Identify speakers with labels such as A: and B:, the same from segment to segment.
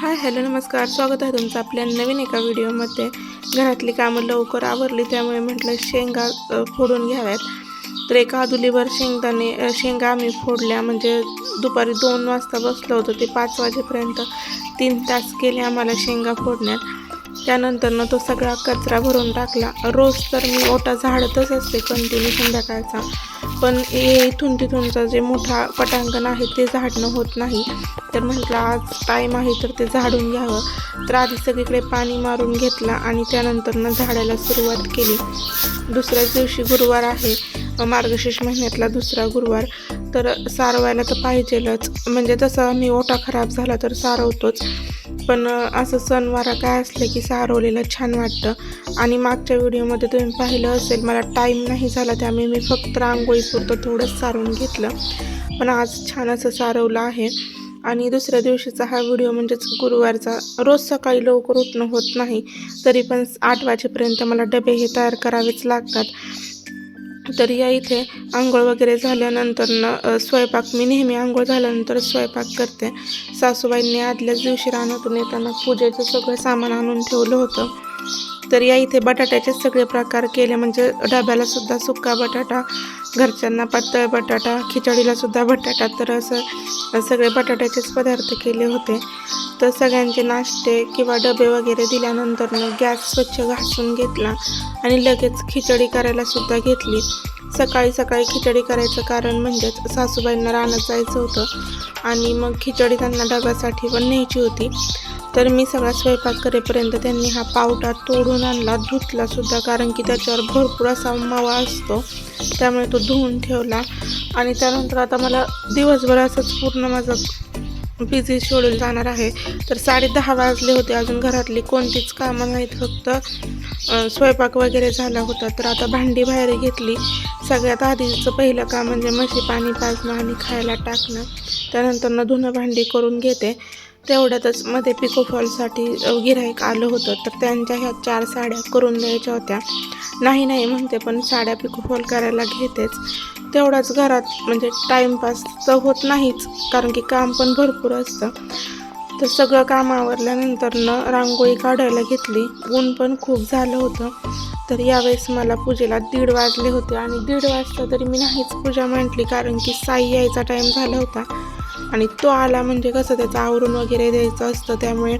A: Hi hello नमस्कार. स्वागत आहे तुमचं आपल्या नवीन एका व्हिडिओमध्ये. घरातली कामं लवकर आवरली त्यामुळे म्हटलं शेंगा फोडून घ्याव्यात. तर एका अदुलीवर शेंगदाणे शेंगा आम्ही फोडल्या. म्हणजे दुपारी दोन वाजता बसलो होतो ते पाच वाजेपर्यंत तीन तास गेले आम्हाला शेंगा फोडण्यात. त्यानंतरनं तो सगळा कचरा भरून टाकला. रोज तर मी ओटा झाडतच असते कंटिन्यू संध्याकाळचा. पण हे इथून तिथूनचा जे मोठा पटांगण आहे ते झाडणं होत नाही. तर म्हटलं आज टाईम आहे तर ते झाडून घ्यावं. तर आधी सगळीकडे पाणी मारून घेतला आणि त्यानंतरनं झाडायला सुरुवात केली. दुसऱ्याच दिवशी गुरुवार आहे. मार्गशीर्ष महिन्यातला दुसरा गुरुवार. तर सारवायला तर पाहिजेलच. म्हणजे तसं मी ओटा खराब झाला तर सारवतोच. पण असं सणवारा काय असलं की सारवलेलं छान वाटतं. आणि मागच्या व्हिडिओमध्ये तुम्ही पाहिलं असेल मला टाईम नाही झाला त्यामुळे मी फक्त रांगोळीपुरतं थोडंच सारून घेतलं. पण आज छान असं सारवलं आहे. आणि दुसऱ्या दिवशीचा हा व्हिडिओ म्हणजेच गुरुवारचा रोज सकाळी लवकर उठणं होत नाही तरी पण आठ वाजेपर्यंत मला डबे हे तयार करावेच लागतात. तर या इथे आंघोळ वगैरे झाल्यानंतरनं स्वयंपाक मी नेहमी आंघोळ झाल्यानंतर स्वयंपाक करते. सासूबाईंनी आदल्याच दिवशी रानातून येताना पूजेचं सगळं सामान आणून ठेवलं होतं. तर या इथे बटाट्याचे सगळे प्रकार केले. म्हणजे डब्याला सुद्धा सुका बटाटा घरच्यांना पातळ बटाटा खिचडीला सुद्धा बटाटा. तर असं सगळे बटाट्याचेच पदार्थ केले होते. तर सगळ्यांचे नाश्ते किंवा डबे वगैरे दिल्यानंतर गॅस स्वच्छ घासून घेतला आणि लगेच खिचडी करायला सुद्धा घेतली. सकाळी सकाळी खिचडी करायचं कारण म्हणजेच सासूबाईंना रानात जायचं होतं. आणि मग खिचडी त्यांना डब्यासाठी पण न्यायची होती. तर मी सगळा स्वयंपाक करेपर्यंत त्यांनी हा पावटा तोडून आणला धुतला सुद्धा कारण की त्याच्यावर भरपूर असा मावा असतो. त्यामुळे तो धुवून ठेवला. आणि त्यानंतर आता मला दिवसभर असंच पूर्ण माझं बिझी शेड्यूल जाणार आहे. तर साडे दहा वाजले होते अजून घरातली कोणतीच कामं नाहीत फक्त स्वयंपाक वगैरे झाला होता. तर आता भांडी बाहेर घेतली. सगळ्यात आधीचं पहिलं काम म्हणजे म्हशी पाणी पाजणं आणि खायला टाकणं. त्यानंतरनं धुणं भांडी करून घेते. तेवढ्यातच मध्ये पिकोफॉलसाठी गिऱ्हाईक आलं होतं. तर त्यांच्या ह्या चार साड्या करून द्यायच्या होत्या. नाही नाही म्हणते पण साड्या पिकोफॉल करायला घेतेच. तेवढाच घरात म्हणजे टाईमपास तर होत नाहीच कारण की काम पण भरपूर असतं. तर सगळं काम आवरल्यानंतरनं रांगोळी काढायला घेतली. ऊन पण खूप झालं होतं. तर यावेळेस मला पूजेला दीड वाजले होते आणि दीड वाजता तरी मी नाहीच पूजा म्हटली कारण की साई यायचा टाईम झाला होता. आणि तो आला म्हणजे कसं त्याचं आवरून वगैरे द्यायचं असतं त्यामुळे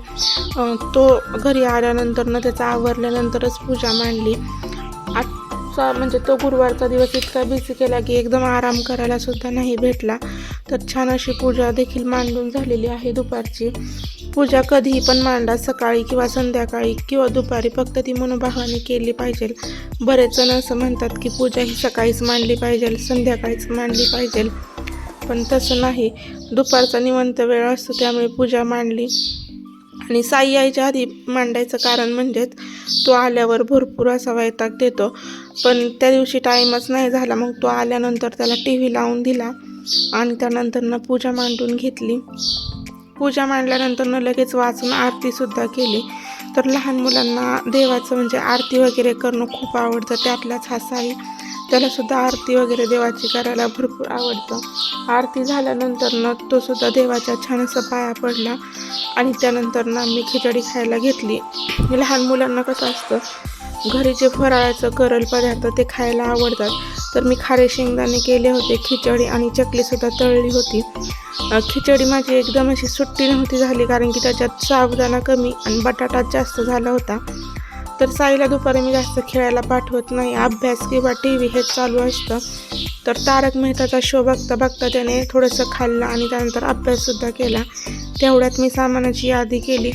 A: तो घरी आल्यानंतरनं त्याचा आवरल्यानंतरच पूजा मांडली. आजचा म्हणजे तो गुरुवारचा दिवस इतका बिझी केला की एकदम आराम करायला सुद्धा नाही भेटला. तर छान अशी पूजा देखील मांडून झालेली आहे दुपारची. पूजा कधीही पण मांडा सकाळी किंवा संध्याकाळी किंवा दुपारी फक्त ती मनोभावाने केली पाहिजे. बरेच जण असं म्हणतात की पूजा ही सकाळीच मांडली पाहिजे संध्याकाळीच मांडली पाहिजे. पण तसं नाही. दुपारचा निवंत वेळ असतो त्यामुळे पूजा मांडली. आणि साई आईच्या आधी मांडायचं कारण म्हणजेच तो आल्यावर भरपूर असा वैताग देतो. पण त्या दिवशी टाईमच नाही झाला मग तो आल्यानंतर त्याला टी व्ही लावून दिला आणि त्यानंतरनं पूजा मांडून घेतली. पूजा मांडल्यानंतरनं लगेच वाचून आरतीसुद्धा केली. तर लहान मुलांना देवाचं म्हणजे आरती वगैरे करणं खूप आवडतं. त्यातलाच हा साई त्यालासुद्धा आरती वगैरे देवाची करायला भरपूर आवडतं. आरती झाल्यानंतरनं तो सुद्धा देवाच्या छान असा पाया पडला आणि त्यानंतरनं आम्ही खिचडी खायला घेतली. लहान मुलांना कसं असतं घरी जे फराळाचं करल पदार्थ ते खायला आवडतात. तर मी खारे शेंगदाणे केले होते खिचडी आणि चकलीसुद्धा तळली होती. खिचडी माझी एकदम अशी सुट्टी नव्हती झाली कारण की त्याच्यात साबुदाणा कमी आणि बटाटा जास्त झाला होता. तर साईला दुपारी मी जास्त खेळायला पाठवत नाही. अभ्यास किंवा टी व्ही हेच चालू असतं. तर तारक मेहताचा शो बघता बघता त्याने थोडंसं खाल्लं आणि त्यानंतर अभ्याससुद्धा केला. तेवढ्यात मी सामानाची यादी केली.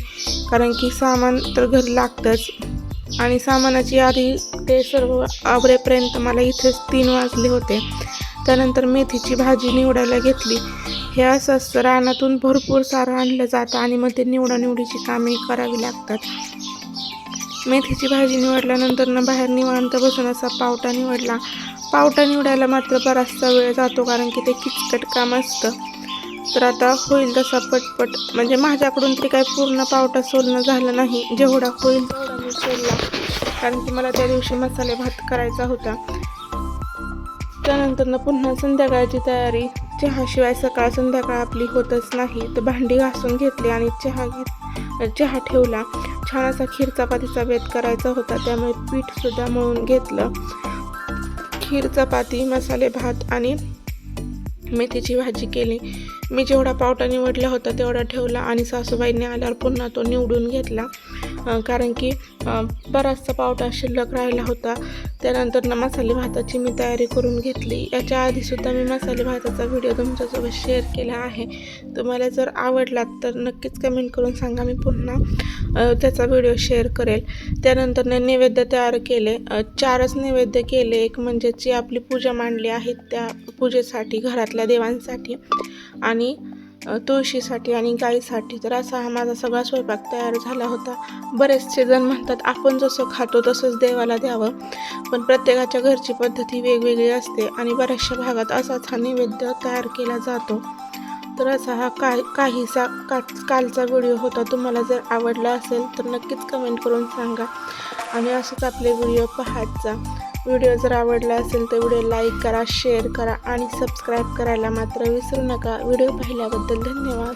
A: कारण की सामान तर घरी लागतंच. आणि सामानाची यादी ते सर्व आवरेपर्यंत मला इथेच तीन वाजले होते. त्यानंतर मेथीची भाजी निवडायला घेतली. हे असं असतं रानातून भरपूर सारं आणलं जातं आणि मग ते निवडानिवडीची कामे करावी लागतात. मेथीची भाजी निवडल्यानंतर ना बाहेर निवांत बसून असा पावटा निवडला. पावटा निवडायला मात्र बराचसा वेळ जातो कारण की ते किचकट काम असतं. तर आता होईल तसा पटपट. म्हणजे माझ्याकडून तरी काही पूर्ण पावटा सोलणं झालं नाही. जेवढा होईल तेवढा मी सोलला कारण की मला त्या दिवशी मसाले भात करायचा होता. त्यानंतर पुन्हा संध्याकाळची तयारी. चहाशिवाय सकाळ संध्याकाळ आपली होतच नाही. तर भांडी घासून घेतली आणि चहा घेत चहा ठेवला. छान असा खीर चपातीचा बेत करायचा होता. त्यामुळे पीठसुद्धा मळून घेतलं. खीर चपाती मसाले भात आणि मेथीची भाजी केली. मी जेवढा पावटा निवडला होता तेवढा ठेवला आणि सासूबाईंनी आल्यावर पुन्हा तो निवडून घेतला. कारण की बराचसा पावटा शिल्लक राहिला होता. त्यानंतर ना मसाले भाताची मी तयारी करून घेतली. याच्या आधीसुद्धा मी मसाले भाताचा व्हिडिओ तुमच्यासोबत शेअर केला आहे. तुम्हाला जर आवडला तर नक्कीच कमेंट करून सांगा. मी पुन्हा त्याचा व्हिडिओ शेअर करेल. त्यानंतर नैवेद्य तयार केले. चारच नैवेद्य केले. एक म्हणजे जी आपली पूजा मांडली आहे त्या पूजेसाठी घरातल्या देवांसाठी. आणि आणि तुळशीसाठी आणि गाईसाठी. तर असा हा माझा सगळा स्वयंपाक तयार झाला होता. बरेचसे जण म्हणतात आपण जसं खातो तसंच देवाला द्यावं. पण प्रत्येकाच्या घरची पद्धती वेगवेगळी असते आणि बऱ्याचशा भागात असाच हा नैवेद्य तयार केला जातो. तर असा हा काय काहीसा का कालचा व्हिडिओ होता. तुम्हाला जर आवडला असेल तर नक्कीच कमेंट करून सांगा. आणि असंच आपले व्हिडिओ पाहत जा. व्हिडिओ जर आवडला असेल तर व्हिडिओ लाईक करा शेअर करा आणि सबस्क्राईब करायला मात्र विसरू नका. व्हिडिओ पाहिल्याबद्दल धन्यवाद.